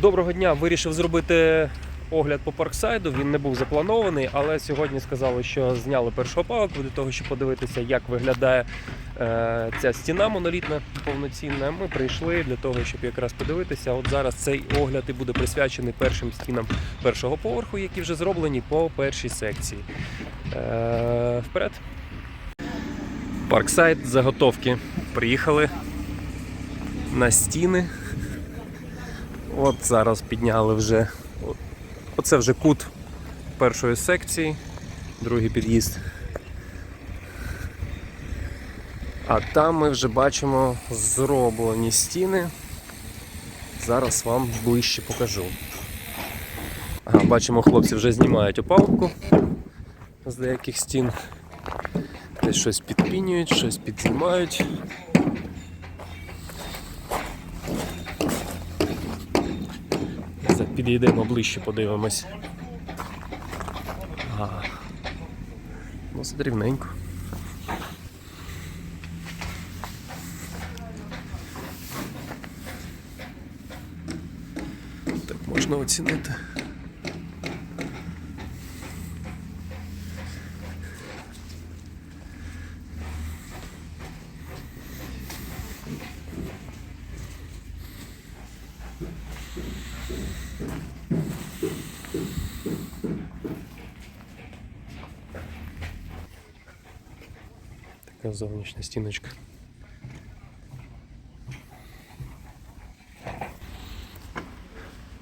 Доброго дня! Вирішив зробити огляд по парксайду. Він не був запланований, але сьогодні сказали, що зняли першу палку для того, щоб подивитися, як виглядає е, ця стіна монолітна повноцінна. Ми прийшли для того, щоб якраз подивитися. От зараз цей огляд і буде присвячений першим стінам першого поверху, які вже зроблені по першій секції. Е, вперед. Парксайд, заготовки. Приїхали на стіни. От зараз підняли вже. Оце вже кут першої секції, другий під'їзд. А там ми вже бачимо зроблені стіни. Зараз вам ближче покажу. Ага, бачимо, хлопці вже знімають опалубку з деяких стін. Десь щось підпінюють, щось підзнімають. Зараз Підійдемо ближче, подивимось. Ага. Досить рівненько. Так можна оцінити. Така зовнішня стіночка.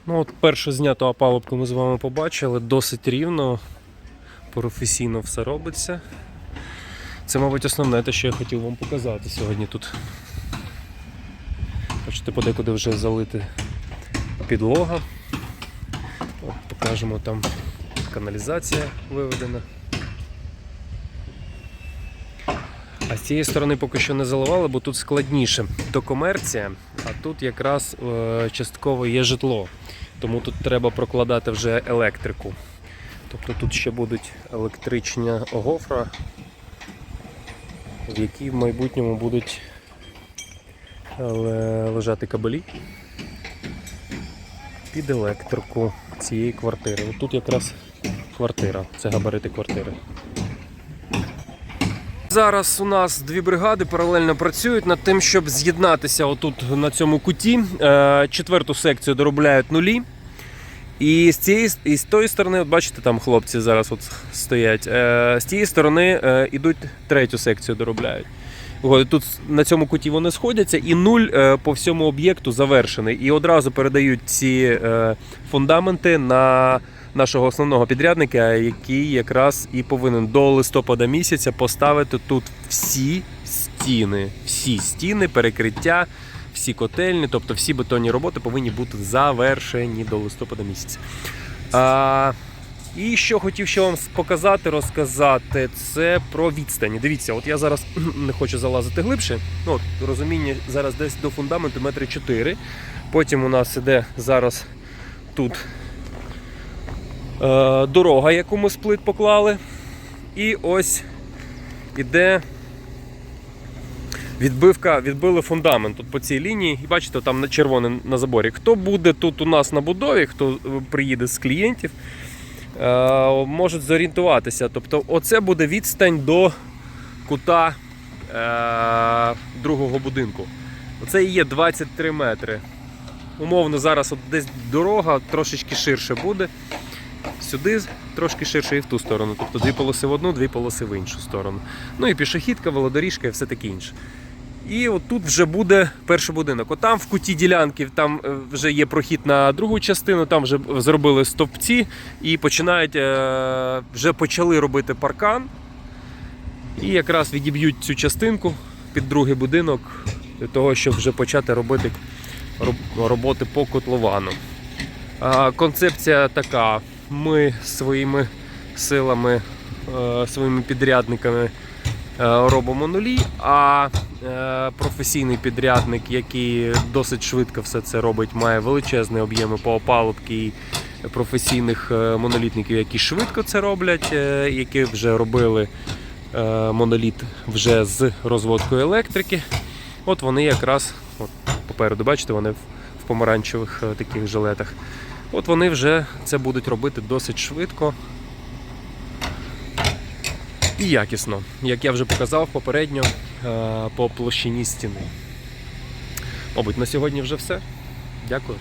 Ну от першу зняту опалубку ми з вами побачили, досить рівно, професійно все робиться. Це, мабуть, основне те, що я хотів вам показати сьогодні тут. Бачите, подекуди вже залити підлога. От, покажемо там каналізація виведена. А з цієї сторони поки що не заливали, бо тут складніше. То комерція, а тут якраз е, частково є житло. Тому тут треба прокладати вже електрику. Тобто тут ще будуть електрична гофра, в якій в майбутньому будуть е, лежати кабелі під електрику цієї квартири. От тут якраз квартира, це габарити квартири. Зараз у нас дві бригади паралельно працюють над тим, щоб з'єднатися отут на цьому куті. Е, Четверту секцію доробляють нулі. І з цієї і з тої сторони, от бачите, там хлопці зараз от стоять. Е, З тієї сторони е, ідуть третю секцію доробляють. Тут на цьому куті вони сходяться, і нуль е, по всьому об'єкту завершений. І одразу передають ці е, фундаменти на нашого основного підрядника, який якраз і повинен до листопада місяця поставити тут всі стіни, всі стіни, перекриття, всі котельні, тобто всі бетонні роботи повинні бути завершені до листопада місяця. І що хотів ще вам показати, розказати, це про відстані. Дивіться, от я зараз не хочу залазити глибше. Ну, от, розуміння зараз десь до фундаменту метри 4. Потім у нас іде зараз тут е, дорога, яку ми з плит поклали. І ось іде відбивка, відбили фундамент тут по цій лінії. І бачите, там на червоне на заборі. Хто буде тут у нас на будові, хто е, приїде з клієнтів, можуть зорієнтуватися. Тобто, оце буде відстань до кута е, другого будинку. Оце і є 23 метри. Умовно, зараз от десь дорога трошечки ширше буде. Сюди трошки ширше і в ту сторону. Тобто дві полоси в одну, дві полоси в іншу сторону. Ну і пішохідка, велодоріжка і все таке інше. І от тут вже буде перший будинок. От там в куті ділянки там е, вже є прохід на другу частину, там вже зробили стовпці і починають е, вже почали робити паркан. І якраз відіб'ють цю частинку під другий будинок для того, щоб вже почати робити роботи по котловану. Концепція така: ми своїми силами, е, своїми підрядниками робимо нулі, а професійний підрядник, який досить швидко все це робить, має величезні об'єми по опалубки і професійних е, монолітників, які швидко це роблять, е, які вже робили е, моноліт вже з розводкою електрики. От вони якраз от попереду, бачите, вони в помаранчевих е, таких жилетах. От вони вже це будуть робити досить швидко і якісно, як я вже показав попередньо е, по площині стіни. Мабуть, на сьогодні вже все. Дякую.